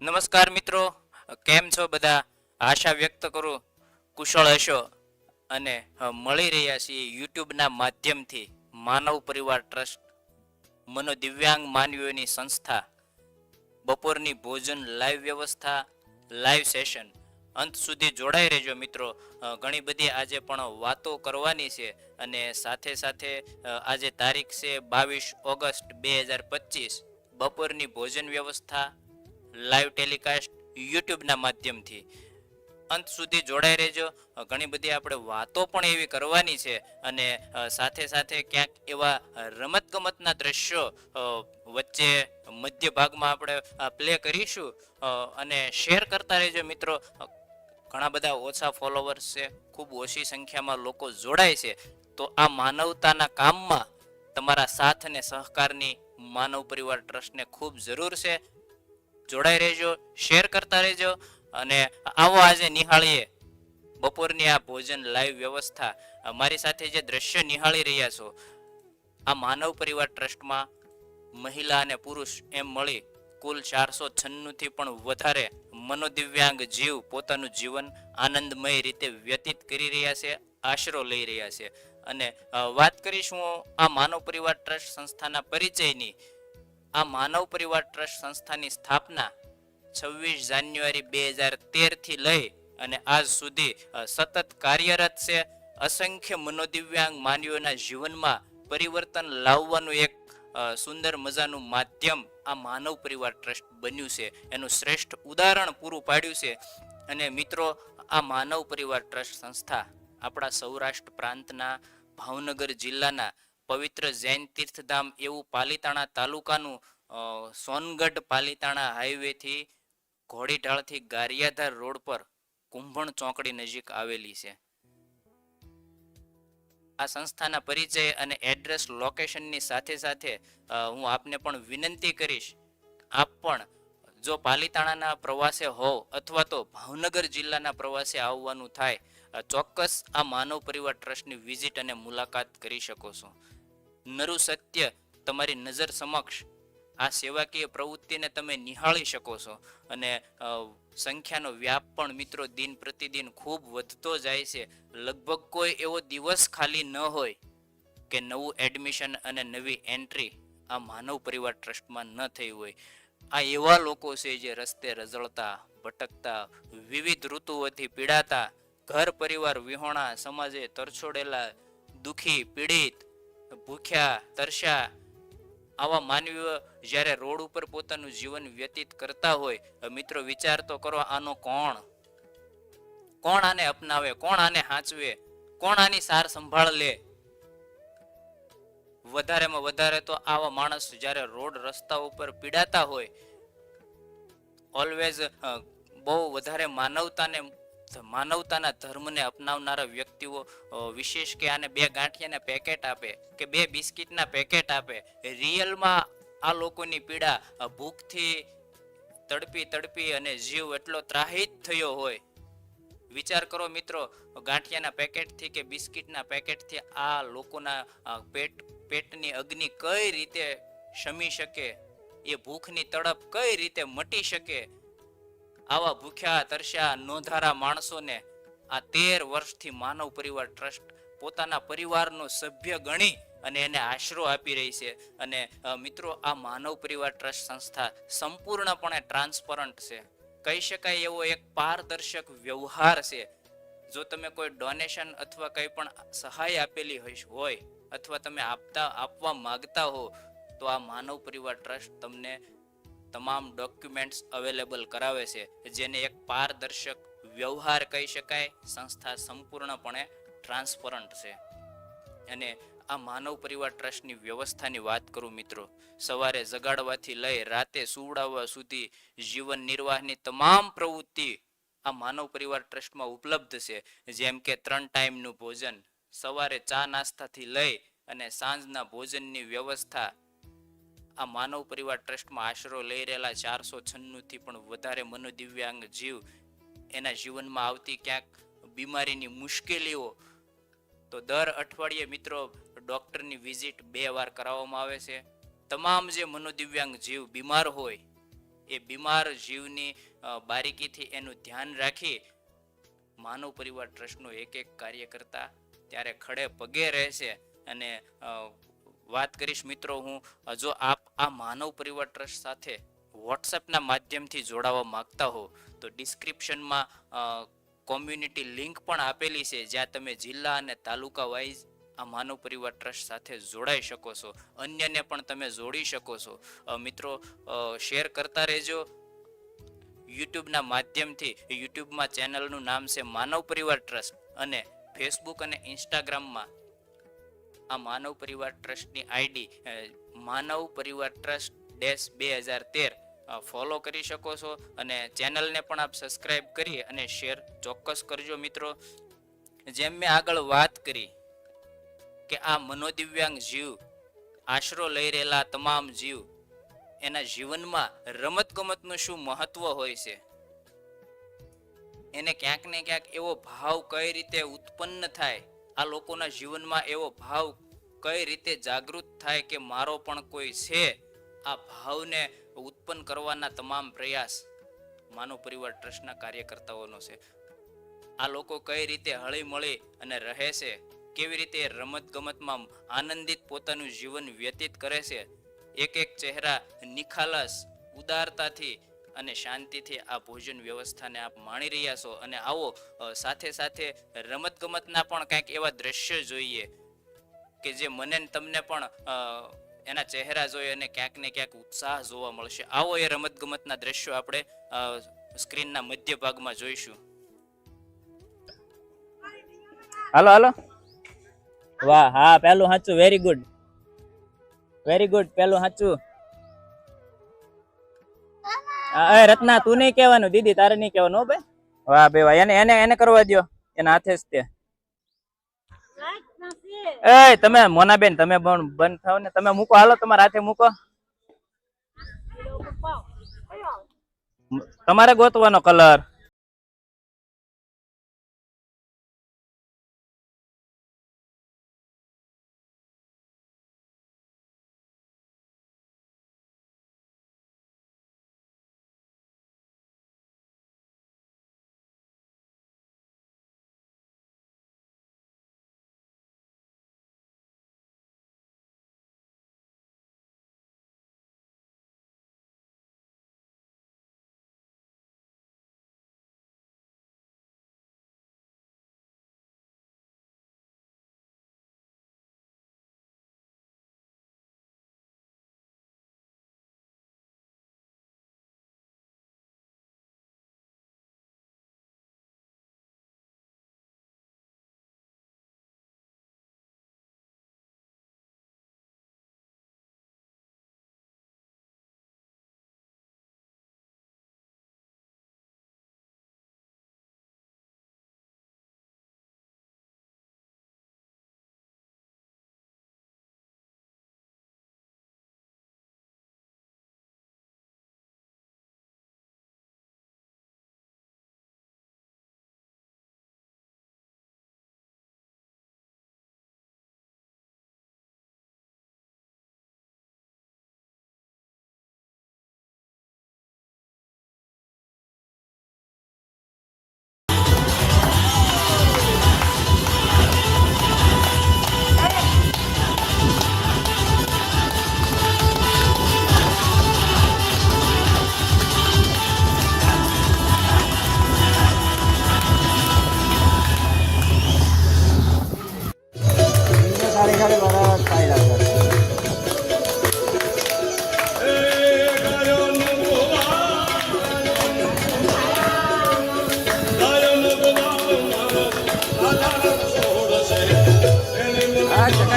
નમસ્કાર મિત્રો. કેમ છો બધા? આશા વ્યક્ત કરું. કુશળ હશો અને મળી રહ્યા છીએ યુટ્યુબના માધ્યમથી માનવ પરિવાર ટ્રસ્ટ મનોદિવ્યાંગ માનવીઓની સંસ્થા. બપોરની ભોજન લાઈવ વ્યવસ્થા, લાઈવ સેશન. અંત સુધી જોડાઈ રહેજો મિત્રો. ઘણી બધી આજે પણ વાતો કરવાની છે અને સાથે સાથે આજે તારીખ છે બાવીસ ઓગસ્ટ બે હજાર પચીસ. બપોરની ભોજન વ્યવસ્થા લાઈવ ટેલિકાસ્ટ યુટ્યુબના માધ્યમથી. અંત સુધી જોડાઈ રહેજો. ઘણી બધી આપણે વાતો પણ એવી કરવાની છે અને સાથે સાથે ક્યાંક એવા રમતગમતના દ્રશ્યો વચ્ચે મધ્ય ભાગમાં આપણે પ્લે કરીશું. અને શેર કરતા રહેજો મિત્રો. ઘણા બધા ઓછા ફોલોવર્સ છે, ખૂબ ઓછી સંખ્યામાં લોકો જોડાય છે. તો આ માનવતાના કામમાં તમારા સાથ અને સહકારની માનવ પરિવાર ટ્રસ્ટને ખૂબ જરૂર છે. જોડાઈ રહેજો શેર કરતા રહેજો અને આવો આજે નિહાળીએ બપોરની આ ભોજન લાઈવ વ્યવસ્થા. મારી સાથે જે દ્રશ્ય નિહાળી રહ્યા છો, આ માનવ પરિવાર ટ્રસ્ટમાં મહિલા અને પુરુષ એમ મળી કુલ ચારસો છન્નુંથી પણ વધારે મનોદિવ્યાંગ જીવ પોતાનું જીવન આનંદમય રીતે વ્યતીત કરી રહ્યા છે, આશરો લઈ રહ્યા છે. અને વાત કરીશું આ માનવ પરિવાર ટ્રસ્ટ સંસ્થાના પરિચયની. આ માનવ પરિવાર ટ્રસ્ટ સંસ્થાની સ્થાપના છવ્વીસ જાન્યુઆરી બે હજાર તેરથી લઈ અને આજ સુધી સતત કાર્યરત છે. અસંખ્ય મનોદિવ્યાંગ માનવીઓના જીવનમાં પરિવર્તન લાવવાનું એક સુંદર મજાનું માધ્યમ આ માનવ પરિવાર ટ્રસ્ટ બન્યું છે. એનું શ્રેષ્ઠ ઉદાહરણ પૂરું પાડ્યું છે. અને મિત્રો, આ માનવ પરિવાર ટ્રસ્ટ સંસ્થા આપણા સૌરાષ્ટ્ર પ્રાંતના ભાવનગર જિલ્લાના પવિત્ર જૈન તીર્થધામ એવું પાલીતાણા તાલુકાનું સોનગઢ પાલીતાણા હાઈવેથી ઘોડીઢાળથી ગારિયાધાર રોડ પર કુંભણ ચોકડી નજીક આવેલી છે. આ સંસ્થાના પરિચય અને એડ્રેસ લોકેશનની સાથે સાથે હું આપને પણ વિનંતી કરીશ, આપ પણ જો પાલીતાણાના પ્રવાસે હોવ અથવા તો ભાવનગર જિલ્લાના પ્રવાસે આવવાનું થાય ચોક્કસ આ માનવ પરિવાર ટ્રસ્ટની વિઝિટ અને મુલાકાત કરી શકો છો. નરુ સત્ય તમારી નજર સમક્ષ આ સેવાકીય પ્રવૃત્તિને તમે નિહાળી શકો છો. અને સંખ્યાનો વ્યાપ પણ મિત્રો દિન પ્રતિદિન ખૂબ વધતો જાય છે. લગભગ કોઈ એવો દિવસ ખાલી ન હોય કે નવું એડમિશન અને નવી એન્ટ્રી આ માનવ પરિવાર ટ્રસ્ટમાં ન થઈ હોય. આ એવા લોકો છે જે રસ્તે રઝળતા, ભટકતા, વિવિધ ઋતુઓથી પીડાતા, ઘર પરિવાર વિહોણા, સમાજે તરછોડેલા, દુખી, પીડિત ભૂખ્યા, તરસ્યા આવા માનવીઓ જ્યારે રોડ ઉપર પોતાનું જીવન વ્યતીત કરતા હોય મિત્રો વિચાર તો કરો આનો કોણ? કોણ આને અપનાવે? કોણ આને હાંચવે? કોણ આની સાર સંભાળ લે? વધારેમાં વધારે તો આવા માણસ જ્યારે રોડ રસ્તા ઉપર પીડાતા હોય ઓલવેઝ બહુ વધારે માનવતાને માનવતાના ધર્મને અપનાવનારા વ્યક્તિઓ વિશેષ કે આને બે ગાંઠિયાના પેકેટ આપે કે બે બિસ્કિટના પેકેટ આપે રિયલમાં આ લોકોની પીડા ભૂખથી તડપી તડપી અને જીવ એટલો ત્રાહિત થયો હોય. વિચાર કરો મિત્રો, ગાંઠિયાના પેકેટથી કે બિસ્કિટના પેકેટથી આ લોકોના પેટ, પેટની અગ્નિ કઈ રીતે શમી શકે, એ ભૂખની તડપ કઈ રીતે મટી શકે આવા ભૂખ્યા, તરસ્યા, નોંધારા માણસોને આ તેર વર્ષથી માનવ પરિવાર ટ્રસ્ટ પોતાના પરિવારનો સભ્ય ગણી અને એને આશરો આપી રહી છે. અને મિત્રો, આ માનવ પરિવાર ટ્રસ્ટ સંસ્થા સંપૂર્ણપણે ટ્રાન્સપરન્ટ છે. કહી શકાય એવો એક પારદર્શક વ્યવહાર છે. જો તમે કોઈ ડોનેશન અથવા કંઈ પણ સહાય આપેલી હોય અથવા તમે આપતા, આપવા માંગતા હો, તો આ માનવ પરિવાર ટ્રસ્ટ તમને તમામ ડોક્યુમેન્ટ્સ અવેલેબલ કરાવે છે, જેને એક પારદર્શક વ્યવહાર કહી શકાય, સંસ્થા સંપૂર્ણપણે ટ્રાન્સપરન્ટ છે. અને આ માનવ પરિવાર ટ્રસ્ટની વ્યવસ્થાની વાત કરું મિત્રો, સવારે જગાડવાથી લઈ રાતે સુવડાવવા સુધી જીવન નિર્વાહની તમામ પ્રવૃત્તિ આ માનવ પરિવાર ટ્રસ્ટમાં ઉપલબ્ધ છે. જેમ કે ત્રણ ટાઈમનું ભોજન, સવારે ચા નાસ્તાથી લઈ અને સાંજના ભોજનની વ્યવસ્થા આ માનવ પરિવાર ટ્રસ્ટમાં આશરો લઈ રહેલા ચારસો છન્નુંથી પણ વધારે મનોદિવ્યાંગ જીવ એના જીવનમાં આવતી ક્યાંક બીમારીની મુશ્કેલીઓ. તો દર અઠવાડિયે મિત્રો ડૉક્ટરની વિઝિટ બે વાર કરાવવામાં આવે છે. તમામ જે મનોદિવ્યાંગ જીવ બીમાર હોય, એ બીમાર જીવની બારીકીથી એનું ધ્યાન રાખી માનવ પરિવાર ટ્રસ્ટનો એક એક કાર્ય કરતા ત્યારે ખડે પગે રહેશે અને વાત કરીશ મિત્રો હું જો આપ આ માનવ પરિવાર ટ્રસ્ટ સાથે વોટ્સએપના માધ્યમથી જોડાવા માંગતા હો, તો ડિસ્ક્રિપ્શનમાં કોમ્યુનિટી લિંક પણ આપેલી છે, જ્યાં તમે જિલ્લા અને તાલુકા વાઇઝ આ માનવ પરિવાર ટ્રસ્ટ સાથે જોડાઈ શકો છો. અન્યને પણ તમે જોડી શકો છો. મિત્રો શેર કરતા રહેજો. યુટ્યુબના માધ્યમથી, યુટ્યુબમાં ચેનલનું નામ છે માનવ પરિવાર ટ્રસ્ટ અને ફેસબુક અને ઇન્સ્ટાગ્રામમાં આ માનવ પરિવાર ટ્રસ્ટની આઈડી માનવ પરિવાર ટ્રસ્ટ ડેશ બે હજાર તેર. ફોલો કરી શકો છો અને ચેનલને પણ આપ સબસ્ક્રાઈબ કરી અને શેર ચોક્કસ કરજો મિત્રો. જેમ મેં આગળ વાત કરી કે આ મનોદિવ્યાંગ જીવ, આશરો લઈ રહેલા તમામ જીવ, એના જીવનમાં રમતગમતનું શું મહત્વ હોય છે? એને ક્યાંક ને ક્યાંક એવો ભાવ કઈ રીતે ઉત્પન્ન થાય? આ લોકોના જીવનમાં એવો ભાવ કઈ રીતે જાગૃત થાય કે મારો પણ કોઈ છે, આ ભાવને ઉત્પન્ન કરવાના તમામ પ્રયાસ માનવ પરિવાર ટ્રસ્ટના કાર્યકર્તાઓનો છે. આ લોકો કઈ રીતે હળીમળી અને રહે છે, કેવી રીતે રમત ગમતમાં આનંદિત પોતાનું જીવન વ્યતીત કરે છે, એક એક ચહેરા નિખાલસ, ઉદારતાથી અને શાંતિથી આ ભોજન વ્યવસ્થાને આપ માણી રહ્યા છો અને આવો સાથે સાથે રમત ગમતના પણ કંઈક એવા દ્રશ્ય જોઈએ કે જે મને તમને પણ એના ચહેરા જોઈ અને ક્યાંક ને ક્યાંક ઉત્સાહ જોવા મળશે. આવો એ રમત ગમતના દ્રશ્યો આપણે સ્ક્રીનના મધ્ય ભાગમાં જોઈશું. હાલો હાલો. વાહ, હા, પેલું સાચું વેરી ગુડ વેરી ગુડ પેલું સાચું. એ રત્ના તું નહીં કહેવાનું દીદી તારે નહીં કહેવાનું હો ભાઈ. વાહ બે વાહ એને એને એને કરવા દ્યો. એના હાથે જ તે. એ તમે મોનાબેન તમે પણ બંધ થાવ ને. તમે મૂકો હાલો તમારા હાથે મૂકો. તમારે ગોતવાનો કલર.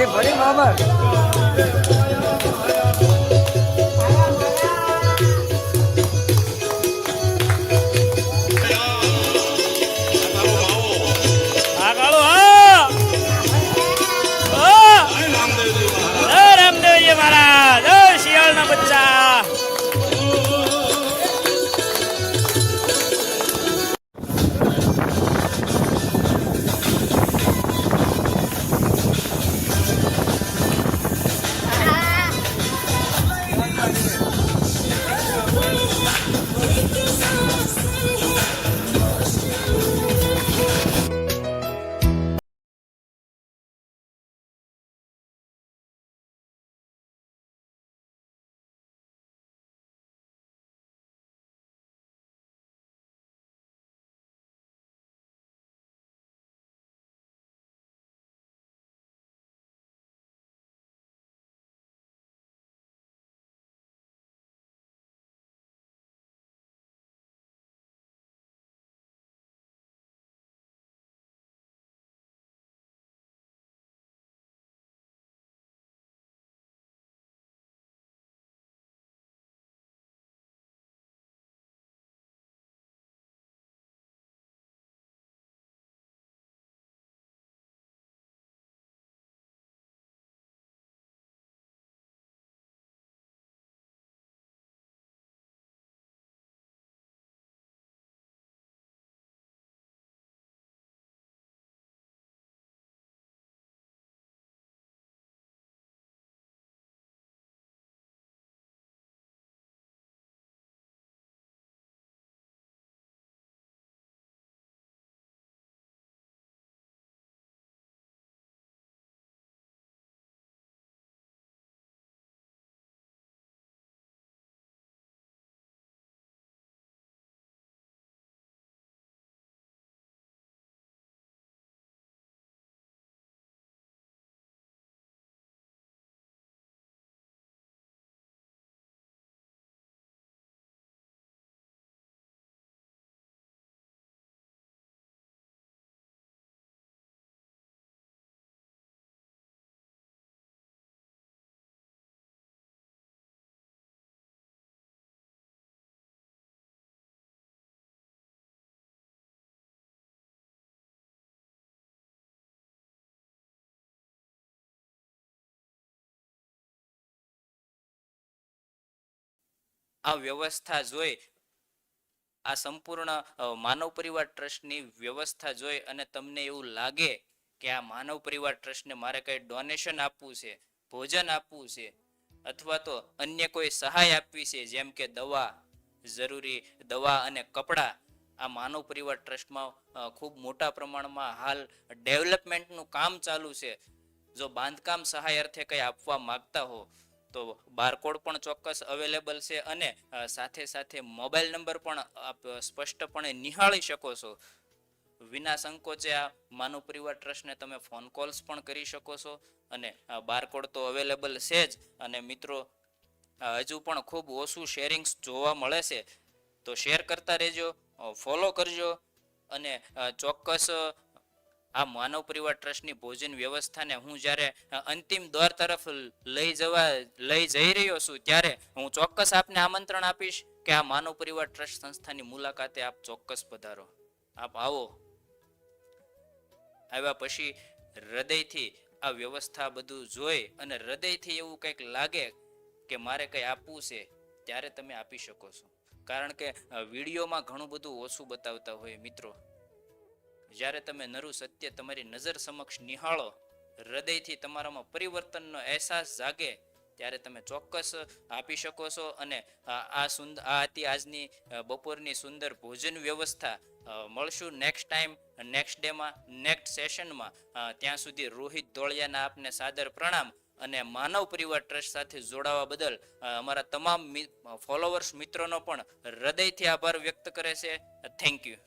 આગળ આ વ્યવસ્થા જોઈ, આ સંપૂર્ણ માનવ પરિવાર ટ્રસ્ટની વ્યવસ્થા જોઈ અને તમને એવું લાગે કે આ માનવ પરિવાર ટ્રસ્ટને મારે કંઈ ડોનેશન આપવું છે, ભોજન આપવું છે, અથવા તો અન્ય કોઈ સહાય આપવી છે, જેમ કે દવા, જરૂરી દવા અને કપડાં, આ માનવ પરિવાર ટ્રસ્ટમાં ખૂબ મોટા પ્રમાણમાં હાલ ડેવલપમેન્ટનું કામ ચાલુ છે. જો બાંધકામ સહાય અર્થે કંઈ આપવા માગતા હો તો બારકોડ પણ ચોક્કસ અવેલેબલ છે અને સાથે સાથે મોબાઈલ નંબર પણ આપ સ્પષ્ટપણે નિહાળી શકો છો. વિના સંકોચે આ માનવ પરિવાર ટ્રસ્ટને તમે ફોન કોલ્સ પણ કરી શકો છો અને બારકોડ તો અવેલેબલ છે જ અને મિત્રો હજુ પણ ખૂબ ઓછું શેરિંગ્સ જોવા મળે છે. તો શેર કરતા રહેજો ફોલો કરજો અને ચોક્કસ આ માનવ પરિવાર ટ્રસ્ટની ભોજન વ્યવસ્થાને હું જ્યારે અંતિમ દોર તરફ લઈ જવા, લઈ જઈ રહ્યો છું, ત્યારે હું ચોક્કસ આપને આમંત્રણ આપીશ કે આ માનવ પરિવાર ટ્રસ્ટ સંસ્થાની મુલાકાતે આપ ચોક્કસ પધારો. આપ આવો. આવ્યા પછી હૃદયથી આ વ્યવસ્થા બધું જોઈ અને હૃદયથી એવું કંઈક લાગે કે મારે કંઈ આપવું છે, ત્યારે તમે આપી શકો છો. કારણ કે વિડીયોમાં ઘણું બધું ઓછું બતાવતા હોય મિત્રો. જ્યારે તમે નરું સત્ય તમારી નજર સમક્ષ નિહાળો, હૃદયથી તમારામાં પરિવર્તનનો અહેસાસ જાગે, ત્યારે તમે ચોક્કસ આપી શકો છો અને આ સુંદર આ હતી આજની બપોરની સુંદર ભોજન વ્યવસ્થા. મળશું નેક્સ્ટ ટાઈમ નેક્સ્ટ ડેમાં નેક્સ્ટ સેશનમાં ત્યાં સુધી રોહિત ધોળિયાના આપને સાદર પ્રણામ અને માનવ પરિવાર ટ્રસ્ટ સાથે જોડાવા બદલ અમારા તમામ ફોલોવર્સ મિત્રોનો પણ હૃદયથી આભાર વ્યક્ત કરે છે. Thank you